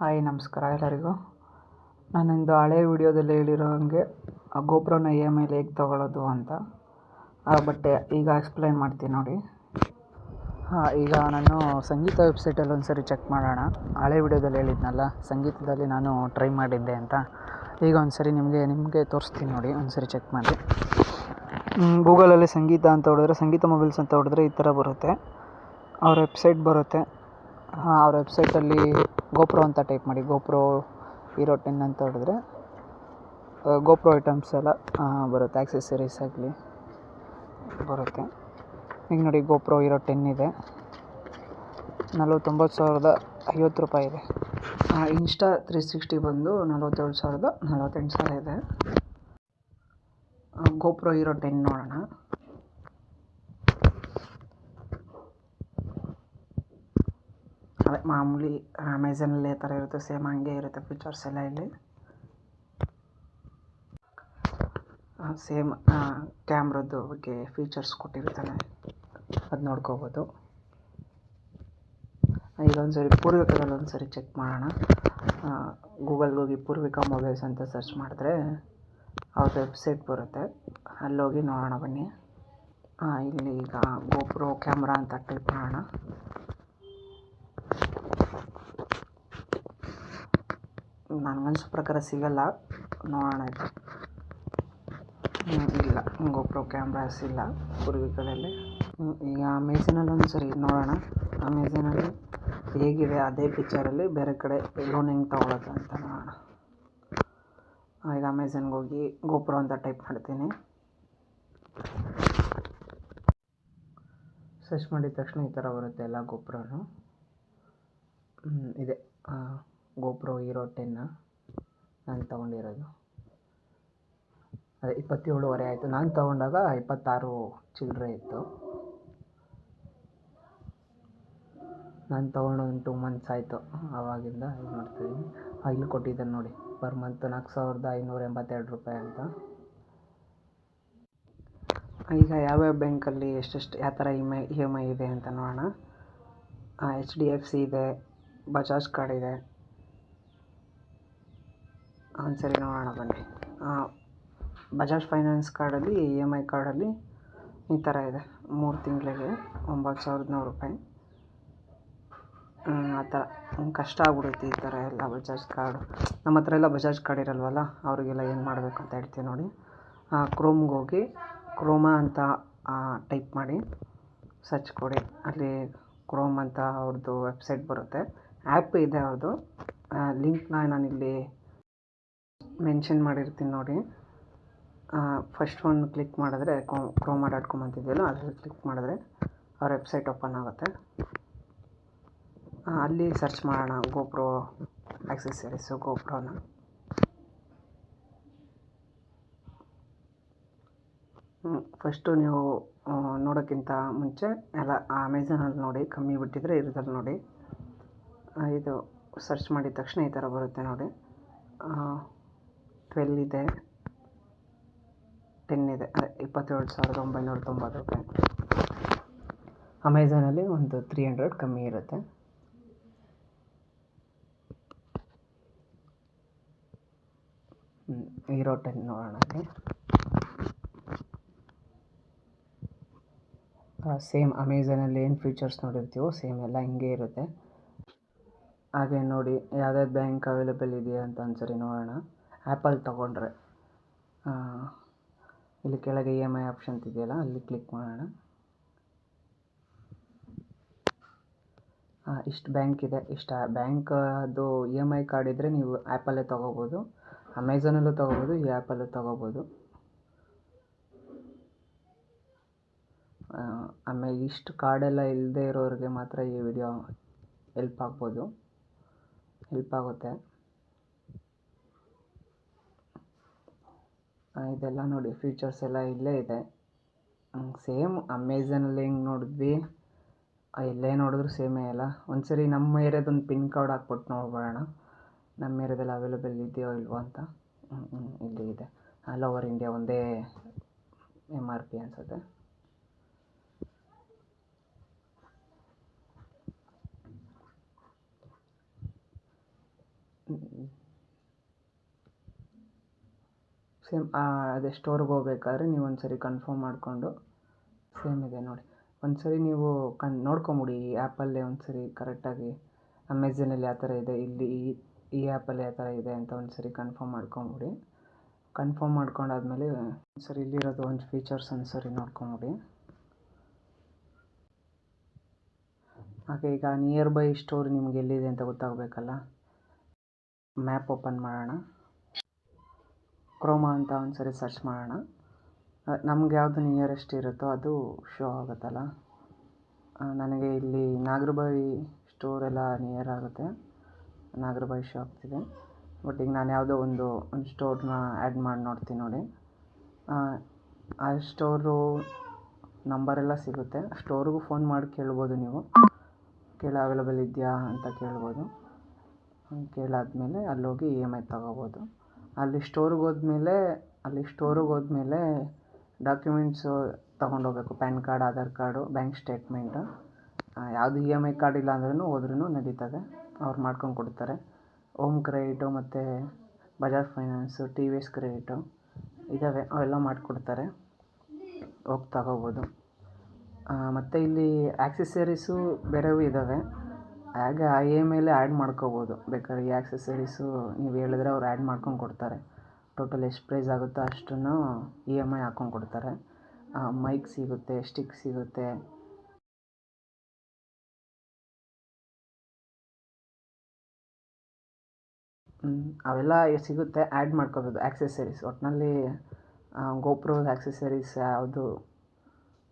Hi, ನಮಸ್ಕಾರ ಎಲ್ಲರಿಗೂ. ನಾನೊಂದು ಹಳೆ ವಿಡಿಯೋದಲ್ಲಿ ಹೇಳಿರೋ ಹಾಗೆ ಆ ಗೋಪ್ರೋನ ಎಂ ಐಲಿ ಹೇಗೆ ತೊಗೊಳ್ಳೋದು ಅಂತ. ಬಟ್ ಈಗ ಎಕ್ಸ್ಪ್ಲೈನ್ ಮಾಡ್ತೀನಿ ನೋಡಿ. ಹಾಂ, ಈಗ ನಾನು ಸಂಗೀತ ವೆಬ್ಸೈಟಲ್ಲಿ ಒಂದು ಸರಿ ಚೆಕ್ ಮಾಡೋಣ. ಹಳೆ ವಿಡಿಯೋದಲ್ಲಿ ಹೇಳಿದ್ನಲ್ಲ, ಸಂಗೀತದಲ್ಲಿ ನಾನು ಟ್ರೈ ಮಾಡಿದ್ದೆ ಅಂತ. ಈಗ ಒಂದು ಸರಿ ನಿಮಗೆ ನಿಮಗೆ ತೋರಿಸ್ತೀನಿ ನೋಡಿ ಒಂದು ಸರಿ ಚೆಕ್ ಮಾಡಿ ಗೂಗಲಲ್ಲಿ ಸಂಗೀತ ಅಂತ ಹೊಡೆದ್ರೆ, ಸಂಗೀತ ಮೊಬೈಲ್ಸ್ ಅಂತ ಹೊಡೆದ್ರೆ ಈ ಥರ ಬರುತ್ತೆ. ಅವ್ರ ವೆಬ್ಸೈಟ್ ಬರುತ್ತೆ. ಹಾಂ, ಅವ್ರ ವೆಬ್ಸೈಟಲ್ಲಿ ಗೋಪ್ರೋ ಅಂತ ಟೈಪ್ ಮಾಡಿ ಗೋಪ್ರೋ ಹೀರೋ ಟೆನ್ ಅಂತ ಹೊಡೆದ್ರೆ ಗೋಪ್ರೋ ಐಟಮ್ಸ್ ಎಲ್ಲ ಬರುತ್ತೆ ಆಕ್ಸೆಸರೀಸ್ ಆಗಲಿ, ಬರುತ್ತೆ. ಈಗ ನೋಡಿ ಗೋಪ್ರೋ ಹೀರೋ ಟೆನ್ ಇದೆ. ನಲ್ವತ್ತೊಂಬತ್ತು ಸಾವಿರದ ಐವತ್ತು ರೂಪಾಯಿ ಇದೆ. ಇನ್ಸ್ಟಾ ತ್ರೀ ಸಿಕ್ಸ್ಟಿ ಬಂದು ನಲ್ವತ್ತೇಳು ಸಾವಿರದ ನಲವತ್ತೆಂಟು ಸಾವಿರ ಇದೆ. ಗೋಪ್ರೋ ಹೀರೋ ಟೆನ್ ನೋಡೋಣ. ಅದೇ ಮಾಮೂಲಿ ಅಮೆಝಾನಲ್ಲಿ ಥರ ಇರುತ್ತೆ ಸೇಮ್ ಹಂಗೆ ಇರುತ್ತೆ ಫೀಚರ್ಸ್ ಎಲ್ಲ ಇಲ್ಲಿ. ಸೇಮ್ ಕ್ಯಾಮ್ರದ್ದು ಬಗ್ಗೆ ಫೀಚರ್ಸ್ ಕೊಟ್ಟಿರ್ತಾನೆ. ಅದು ನೋಡ್ಕೋಬೋದು. ಒಂದು ಸರಿ ಪೂರ್ವಿಕದಲ್ಲಿ ಒಂದು ಸರಿ ಚೆಕ್ ಮಾಡೋಣ ಗೂಗಲ್ಗೆ ಹೋಗಿ ಪೂರ್ವಿಕ ಮೊಬೈಲ್ಸ್ ಅಂತ ಸರ್ಚ್ ಮಾಡಿದ್ರೆ ಅವ್ರ ವೆಬ್ಸೈಟ್ ಬರುತ್ತೆ. ಅಲ್ಲೋಗಿ ನೋಡೋಣ ಬನ್ನಿ. ಇಲ್ಲಿ ಈಗ ಗೋಪ್ರೋ ಕ್ಯಾಮ್ರಾ ಅಂತ ಟೈಪ್ ಮಾಡೋಣ. ನನಗನ್ಸೋ ಪ್ರಕಾರ ಸಿಗಲ್ಲ. ನೋಡೋಣ ಇಲ್ಲ. ಗೋಪ್ರೋ ಕ್ಯಾಮ್ರಾಸ್ ಇಲ್ಲ ಪೂರ್ವಿಕದಲ್ಲಿ ಈಗ ಅಮೆಝಾನಲ್ಲಿ ಒಂದು ಸರಿ, ನೋಡೋಣ. ಅಮೆಝಾನಲ್ಲಿ ಹೇಗಿದೆ ಅದೇ ಪಿಕ್ಚರಲ್ಲಿ ಬೇರೆ ಕಡೆ ಲೋನ್ ಹೆಂಗೆ ತೊಗೊಳತ್ತೆ ಅಂತ ನೋಡೋಣ. ಈಗ ಅಮೆಝಾನ್ಗೆ ಹೋಗಿ ಗೋಪ್ರೋ ಅಂತ ಟೈಪ್ ಮಾಡ್ತೀನಿ. ಸರ್ಚ್ ಮಾಡಿದ ತಕ್ಷಣ ಈ ಥರ ಬರುತ್ತೆ ಎಲ್ಲ ಗೋಪ್ರೋನು. ಇದೆ. ಗೋಪ್ರೋ ಹೀರೋ ಟೆನ್ನ ನಾನು ತೊಗೊಂಡಿರೋದು. ಅದೇ ಇಪ್ಪತ್ತೇಳುವರೆ ಆಯಿತು. ನಾನು ತೊಗೊಂಡಾಗ ಇಪ್ಪತ್ತಾರು ಚಿಲ್ಲರೆ ಇತ್ತು. ನಾನು ತೊಗೊಂಡು ಒಂದು ಟೂ ಮಂತ್ಸ್ ಆಯಿತು. ಆವಾಗಿಂದ ಇದು ಮಾಡ್ತಾಯಿದ್ದೀನಿ ಇಲ್ಲಿ ಕೊಟ್ಟಿದ್ದಾನೆ ನೋಡಿ. ಪರ್ ಮಂತ್ ನಾಲ್ಕು ಸಾವಿರದ ಐನೂರ ಎಂಬತ್ತೆರಡು ರೂಪಾಯಿ ಅಂತ. ಈಗ ಯಾವ್ಯಾವ ಬ್ಯಾಂಕಲ್ಲಿ ಎಷ್ಟೆಷ್ಟು, ಯಾವ ಥರ E I E M I ಇದೆ ಅಂತ ನೋಡೋಣ. ಎಚ್ ಡಿ ಎಫ್ ಸಿ ಇದೆ ಬಜಾಜ್ ಕಾರ್ಡ್ ಇದೆ. ಒಂದು ಸರಿ ನೋಡೋಣ ಬನ್ನಿ. ಬಜಾಜ್ ಫೈನಾನ್ಸ್ ಕಾರ್ಡಲ್ಲಿ ಇ ಎಂ ಐ ಕಾರ್ಡಲ್ಲಿ ಈ ಥರ ಇದೆ. ಮೂರು ತಿಂಗಳಿಗೆ ಒಂಬತ್ತು ಸಾವಿರದ ನೂರು ರೂಪಾಯಿ. ಆ ಥರ. ಕಷ್ಟ ಆಗ್ಬಿಡುತ್ತೆ ಈ ಥರ ಎಲ್ಲ ಬಜಾಜ್ ಕಾರ್ಡು. ನಮ್ಮ ಹತ್ರ ಎಲ್ಲ ಬಜಾಜ್ ಕಾರ್ಡ್ ಇರಲ್ವಲ್ಲ, ಅವರಿಗೆಲ್ಲ ಏನು ಮಾಡಬೇಕು ಅಂತ ಹೇಳ್ತೀನಿ ನೋಡಿ. ಕ್ರೋಮ್ಗೆ ಹೋಗಿ ಕ್ರೋಮಾ ಅಂತ ಟೈಪ್ ಮಾಡಿ ಸರ್ಚ್ ಕೊಡಿ. ಅಲ್ಲಿ ಕ್ರೋಮ್ ಅಂತ ಅವ್ರದ್ದು ವೆಬ್ಸೈಟ್ ಬರುತ್ತೆ. ಆ್ಯಪ್ ಇದೆ ಅವ್ರದ್ದು ಲಿಂಕ್ನ ನಾನಿಲ್ಲಿ ಮೆನ್ಷನ್ ಮಾಡಿರ್ತೀನಿ ನೋಡಿ. ಫಸ್ಟ್ ಒಂದು ಕ್ಲಿಕ್ ಮಾಡಿದ್ರೆ ಕ್ರೋಮಾ ಡಾಟ್ ಕಾಮ್ ಅಂತಿದೆಯಲ್ಲ ಅದರಲ್ಲಿ ಕ್ಲಿಕ್ ಮಾಡಿದ್ರೆ ಅವ್ರ ವೆಬ್ಸೈಟ್ ಓಪನ್ ಆಗುತ್ತೆ. ಅಲ್ಲಿ ಸರ್ಚ್ ಮಾಡೋಣ ಗೋಪ್ರೋ ಆಕ್ಸೆಸರೀಸು ಗೋಪ್ರೋನ ಫಸ್ಟು ನೀವು ನೋಡೋಕ್ಕಿಂತ ಮುಂಚೆ ಎಲ್ಲ ಅಮೆಝಾನಲ್ಲಿ ನೋಡಿ, ಕಮ್ಮಿ ಬಿಟ್ಟಿದ್ರೆ ಇರೋದ್ರಲ್ಲಿ ನೋಡಿ. ಇದು ಸರ್ಚ್ ಮಾಡಿದ ತಕ್ಷಣ ಈ ಥರ ಬರುತ್ತೆ ನೋಡಿ. ಟ್ವೆಲ್ ಇದೆ ಟೆನ್ ಇದೆ ಅದೇ ಇಪ್ಪತ್ತೇಳು ಸಾವಿರದ ಒಂಬೈನೂರ ತೊಂಬತ್ತು ರೂಪಾಯಿ ಅಮೆಝಾನಲ್ಲಿ ಒಂದು ತ್ರೀ ಹಂಡ್ರೆಡ್ ಕಮ್ಮಿ ಇರುತ್ತೆ. ಹೀರೋ ಟೆನ್ ನೋಡೋಣ ಸೇಮ್ ಅಮೆಝಾನಲ್ಲಿ ಏನು ಫೀಚರ್ಸ್ ನೋಡಿರ್ತೀವೋ ಸೇಮ್ ಎಲ್ಲ ಹಿಂಗೆ ಇರುತ್ತೆ. ಹಾಗೆ ನೋಡಿ ಯಾವ್ಯಾವ್ದು ಬ್ಯಾಂಕ್ ಅವೈಲೇಬಲ್ ಇದೆಯಾ ಅಂತ ಒಂದ್ಸರಿ ನೋಡೋಣ. ಆ್ಯಪಲ್ಲಿ ತೊಗೊಂಡ್ರೆ. ಇಲ್ಲಿ ಕೆಳಗೆ ಇ ಎಂ ಐ ಆಪ್ಷನ್ ಇದೆಯಲ್ಲ, ಅಲ್ಲಿ ಕ್ಲಿಕ್ ಮಾಡೋಣ. ಇಷ್ಟು ಬ್ಯಾಂಕ್ ಇದೆ, ಇಷ್ಟು. ಬ್ಯಾಂಕ್ ಅದು ಇ ಎಂ ಐ ಕಾರ್ಡ್ ಇದ್ದರೆ ನೀವು ಆ್ಯಪಲ್ಲೇ ತೊಗೋಬೋದು. ಅಮೆಝಾನಲ್ಲೂ ತೊಗೋಬೋದು, ಈ ಆ್ಯಪಲ್ಲೂ ತೊಗೋಬೋದು. ಆಮೇಲೆ ಇಷ್ಟು ಕಾರ್ಡೆಲ್ಲ ಇಲ್ಲದೆ ಇರೋರಿಗೆ ಮಾತ್ರ ಈ ವಿಡಿಯೋ ಹೆಲ್ಪ್ ಆಗ್ಬೋದು. ಹೆಲ್ಪ್ ಆಗುತ್ತೆ. ಇದೆಲ್ಲ ನೋಡಿ ಫೀಚರ್ಸ್ ಎಲ್ಲ ಇಲ್ಲೇ ಇದೆ. ಸೇಮ್ ಅಮೆಝಾನಲ್ಲಿ ಹೆಂಗೆ ನೋಡಿದ್ವಿ? ಎಲ್ಲೇ ನೋಡಿದ್ರು ಸೇಮೇ ಅಲ್ಲ. ಒಂದು ಸರಿ ನಮ್ಮ ಏರಿಯಾದೊಂದು ಪಿನ್ ಕೋಡ್ ಹಾಕ್ಬಿಟ್ಟು ನೋಡ್ಬಿಡೋಣ. ನಮ್ಮ ಏರಿಯಾದಲ್ಲಿ ಅವೈಲೇಬಲ್ ಇದೆಯೋ ಇಲ್ವೋ ಅಂತ. ಇಲ್ಲಿ ಇದೆ. ಆಲ್ ಓವರ್ ಇಂಡಿಯಾ ಒಂದೇ ಎಂ ಆರ್ ಪಿ ಅನಿಸುತ್ತೆ. ಸೇಮ್ ಅದೇ ಸ್ಟೋರ್ಗೆ ಹೋಗ್ಬೇಕಾದ್ರೆ ನೀವು ಒಂದು ಸರಿ ಕನ್ಫರ್ಮ್ ಮಾಡಿಕೊಂಡು ಸೇಮ್ ಇದೆ ನೋಡಿ. ಒಂದು ಸರಿ ನೀವು ಕಣ್, ನೋಡ್ಕೊಂಬಿಡಿ ಈ ಆ್ಯಪಲ್ಲೇ ಒಂದು ಸರಿ ಕರೆಕ್ಟಾಗಿ ಅಮೆಝನಲ್ಲಿ ಯಾವ ಥರ ಇದೆ, ಇಲ್ಲಿ ಈ ಈ ಆ್ಯಪಲ್ಲಿ ಯಾವ ಥರ ಇದೆ ಅಂತ ಒಂದು ಸರಿ ಕನ್ಫರ್ಮ್ ಮಾಡ್ಕೊಂಬಿಡಿ. ಕನ್ಫರ್ಮ್ ಮಾಡ್ಕೊಂಡಾದ್ಮೇಲೆ ಒಂದು ಸರಿ ಇಲ್ಲಿರೋದು ಒಂದು ಫೀಚರ್ಸ್ ಒಂದು ಸರಿ ನೋಡ್ಕೊಂಬಿಡಿ. ಹಾಗೆ ಈಗ ನಿಯರ್ ಬೈ ಸ್ಟೋರ್ ನಿಮ್ಗೆ ಎಲ್ಲಿದೆ ಅಂತ ಗೊತ್ತಾಗಬೇಕಲ್ಲ? ಮ್ಯಾಪ್ ಓಪನ್ ಮಾಡೋಣ. ಕ್ರೋಮಾ ಅಂತ ಒಂದು ಸರಿ ಸರ್ಚ್ ಮಾಡೋಣ. ನಮ್ಗೆ ಯಾವುದು ನಿಯರೆಸ್ಟ್ ಇರುತ್ತೋ ಅದು ಶೋ ಆಗುತ್ತಲ್ಲ. ನನಗೆ ಇಲ್ಲಿ ನಾಗರಬಾವಿ ಸ್ಟೋರ್ ಎಲ್ಲ ನಿಯರ್ ಆಗುತ್ತೆ. ನಾಗರಬಾವಿ ಇದೆ. ಬಟ್ ಈಗ ನಾನು ಯಾವುದೋ ಒಂದು ಒಂದು ಸ್ಟೋರ್ನ ಆ್ಯಡ್ ಮಾಡಿ ನೋಡ್ತೀನಿ ನೋಡಿ. ಆ, ಸ್ಟೋರು ನಂಬರೆಲ್ಲ ಸಿಗುತ್ತೆ. ಸ್ಟೋರ್ಗೂ ಫೋನ್ ಮಾಡಿ ಕೇಳ್ಬೋದು ನೀವು. ಕೇಳಿ ಅವೈಲೇಬಲ್ ಇದೆಯಾ ಅಂತ ಕೇಳ್ಬೋದು. ಕೇಳಾದ್ಮೇಲೆ ಅಲ್ಲೋಗಿ ಇ ಎಂ ಐ ತಗೋಬೋದು. ಅಲ್ಲಿ ಸ್ಟೋರ್ಗೆ ಹೋದ್ಮೇಲೆ, ಅಲ್ಲಿ ಸ್ಟೋರಿಗೆ ಹೋದ್ಮೇಲೆ ಡಾಕ್ಯುಮೆಂಟ್ಸು ಹೋಗ್ಬೇಕು. PAN card Aadhaar card bank statement ಯಾವುದು ಇ ಎಂ ಐ ಕಾರ್ಡ್ ಇಲ್ಲ ಅಂದ್ರೂ ಹೋದ್ರೂ ನಡೀತದೆ. ಅವ್ರು ಮಾಡ್ಕೊಂಡು ಕೊಡ್ತಾರೆ. ಓಮ್ ಕ್ರೆಡಿಟು ಮತ್ತು Bajaj finance T V S credit ಇದ್ದಾವೆ ಅವೆಲ್ಲ ಮಾಡಿಕೊಡ್ತಾರೆ. ಹೋಗಿ ತಗೋಬೋದು. ಮತ್ತು ಇಲ್ಲಿ ಆ್ಯಕ್ಸೆಸರೀಸು ಬೇರೆಯೂ ಇದ್ದಾವೆ ಹಾಗೆ ಆ ಇ ಎಂ ಐಲೇ ಆ್ಯಡ್ ಮಾಡ್ಕೋಬೋದು. ಬೇಕಾದ್ರೆ ಈ ಆ್ಯಕ್ಸೆಸರೀಸು ನೀವು ಹೇಳಿದ್ರೆ ಅವ್ರು ಆ್ಯಡ್ ಮಾಡ್ಕೊಂಡು ಕೊಡ್ತಾರೆ. ಟೋಟಲ್ ಎಷ್ಟು ಪ್ರೈಸ್ ಆಗುತ್ತೋ ಅಷ್ಟನ್ನು ಇ ಎಂ ಐ ಹಾಕ್ಕೊಂಡು ಕೊಡ್ತಾರೆ. ಮೈಕ್ ಸಿಗುತ್ತೆ ಸ್ಟಿಕ್ ಸಿಗುತ್ತೆ. ಅವೆಲ್ಲ ಸಿಗುತ್ತೆ ಆ್ಯಡ್ ಮಾಡ್ಕೋಬೋದು ಆ್ಯಕ್ಸೆಸರೀಸ್ ಒಟ್ಟಿನಲ್ಲಿ ಗೋಪ್ರೋದ ಆ್ಯಕ್ಸೆಸರೀಸ್ ಯಾವುದು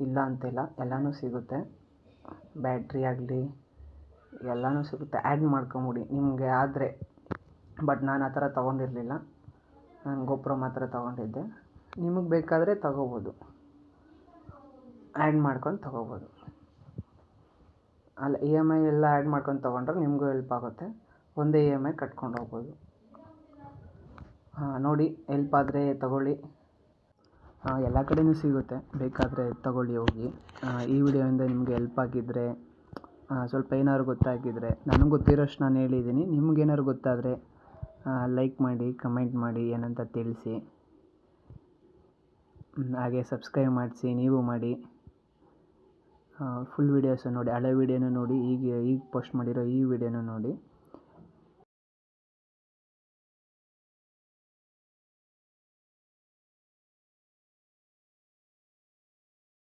ಇಲ್ಲ ಅಂತಿಲ್ಲ, ಎಲ್ಲನೂ ಸಿಗುತ್ತೆ. ಬ್ಯಾಟ್ರಿ ಆಗಲಿ ಎಲ್ಲನೂ ಸಿಗುತ್ತೆ. ಆ್ಯಡ್ ಮಾಡ್ಕೊಂಬಿಡಿ. ನಿಮಗೆ ಆದರೆ ಬಟ್ ನಾನು ಆ ಥರ ತೊಗೊಂಡಿರಲಿಲ್ಲ. ನಾನು ಗೊಬ್ಬರ ಮಾತ್ರ ತೊಗೊಂಡಿದ್ದೆ. ನಿಮಗೆ ಬೇಕಾದರೆ ತೊಗೋಬೋದು. ಆ್ಯಡ್ ಮಾಡ್ಕೊಂಡು ತೊಗೋಬೋದು. ಅಲ್ಲ ಇ ಎಂ ಐ ಎಲ್ಲ ಆ್ಯಡ್ ಮಾಡ್ಕೊಂಡು ತೊಗೊಂಡ್ರೆ ನಿಮಗೂ ಹೆಲ್ಪ್ ಆಗುತ್ತೆ. ಒಂದೇ ಇ ಎಂ ಐ ಕಟ್ಕೊಂಡು ಹೋಗ್ಬೋದು. ಹಾಂ, ನೋಡಿ ಹೆಲ್ಪ್ ಆದರೆ ತಗೊಳ್ಳಿ. ಎಲ್ಲ ಕಡೆಯೂ ಸಿಗುತ್ತೆ. ಬೇಕಾದರೆ ತಗೊಳ್ಳಿ ಹೋಗಿ. ಈ ವಿಡಿಯೋಯಿಂದ ನಿಮಗೆ ಹೆಲ್ಪ್ ಆಗಿದ್ದರೆ ಸ್ವಲ್ಪ ಏನಾದ್ರು ಗೊತ್ತಾಗಿದ್ದರೆ ನನಗೆ ಗೊತ್ತಿರೋಷ್ಟು ನಾನು ಹೇಳಿದ್ದೀನಿ ನಿಮ್ಗೇನಾದ್ರು ಗೊತ್ತಾದರೆ ಲೈಕ್ ಮಾಡಿ ಕಮೆಂಟ್ ಮಾಡಿ, ಏನಂತ ತಿಳಿಸಿ. ಹಾಗೆ ಸಬ್ಸ್ಕ್ರೈಬ್ ಮಾಡಿಸಿ, ನೀವು ಮಾಡಿ. ಫುಲ್ ವೀಡಿಯೋಸು ನೋಡಿ, ಹಳೆ ವೀಡಿಯೋನೂ ನೋಡಿ, ಈಗ ಈಗ ಪೋಸ್ಟ್ ಮಾಡಿರೋ ಈ ವೀಡಿಯೋನು ನೋಡಿ.